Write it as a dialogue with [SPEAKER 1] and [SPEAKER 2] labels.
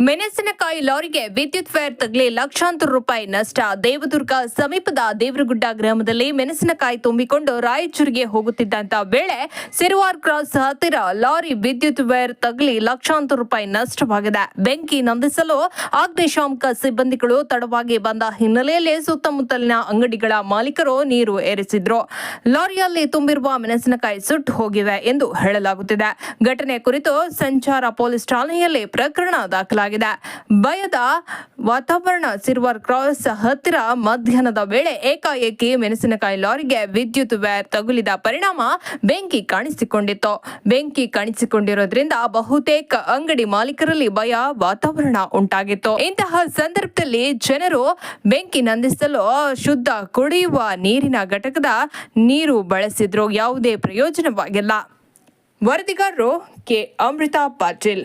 [SPEAKER 1] ಮೆಣಸಿನಕಾಯಿ ಲಾರಿಗೆ ವಿದ್ಯುತ್ ವೈರ್ ತಗಲಿ ಲಕ್ಷಾಂತರ ರೂಪಾಯಿ ನಷ್ಟ. ದೇವದುರ್ಗ ಸಮೀಪದ ದೇವರಗುಡ್ಡ ಗ್ರಾಮದಲ್ಲಿ ಮೆಣಸಿನಕಾಯಿ ತುಂಬಿಕೊಂಡು ರಾಯಚೂರಿಗೆ ಹೋಗುತ್ತಿದ್ದಂತ ವೇಳೆ ಸಿರುವಾರ್ ಕ್ರಾಸ್ ಹತ್ತಿರ ಲಾರಿ ವಿದ್ಯುತ್ ವೈರ್ ತಗಲಿ ಲಕ್ಷಾಂತರ ರೂಪಾಯಿ ನಷ್ಟವಾಗಿದೆ. ಬೆಂಕಿ ನಂದಿಸಲು ಅಗ್ನಿಶಾಮಕ ಸಿಬ್ಬಂದಿಗಳು ತಡವಾಗಿ ಬಂದ ಹಿನ್ನೆಲೆಯಲ್ಲಿ ಸುತ್ತಮುತ್ತಲಿನ ಅಂಗಡಿಗಳ ಮಾಲೀಕರು ನೀರು ಏರಿಸಿದ್ರು. ಲಾರಿಯಲ್ಲಿ ತುಂಬಿರುವ ಮೆಣಸಿನಕಾಯಿ ಸುಟ್ಟು ಹೋಗಿವೆ ಎಂದು ಹೇಳಲಾಗುತ್ತಿದೆ. ಘಟನೆ ಕುರಿತು ಸಂಚಾರ ಪೊಲೀಸ್ ಠಾಣೆಯಲ್ಲಿ ಪ್ರಕರಣ ದಾಖಲಾಗಿದೆ. ಭಯದ ವಾತಾವರಣ ಸಿರ್ವರ್ ಕ್ರಾಸ್ ಹತ್ತಿರ ಮಧ್ಯಾಹ್ನದ ವೇಳೆ ಏಕಾಏಕಿ ಮೆಣಸಿನಕಾಯಿ ಲಾರಿಗೆ ವಿದ್ಯುತ್ ವೈರ್ ತಗುಲಿದ ಪರಿಣಾಮ ಬೆಂಕಿ ಕಾಣಿಸಿಕೊಂಡಿತ್ತು. ಬೆಂಕಿ ಕಾಣಿಸಿಕೊಂಡಿರೋದ್ರಿಂದ ಬಹುತೇಕ ಅಂಗಡಿ ಮಾಲೀಕರಲ್ಲಿ ಭಯ ವಾತಾವರಣ ಉಂಟಾಗಿತ್ತು. ಇಂತಹ ಸಂದರ್ಭದಲ್ಲಿ ಜನರು ಬೆಂಕಿ ನಂದಿಸಲು ಶುದ್ಧ ಕುಡಿಯುವ ನೀರಿನ ಘಟಕದ ನೀರು ಬಳಸಿದ್ರು ಯಾವುದೇ ಪ್ರಯೋಜನವಾಗಿಲ್ಲ. ವರದಿಗಾರರು ಕೆ. ಅಮೃತಾ ಪಾಟೀಲ್.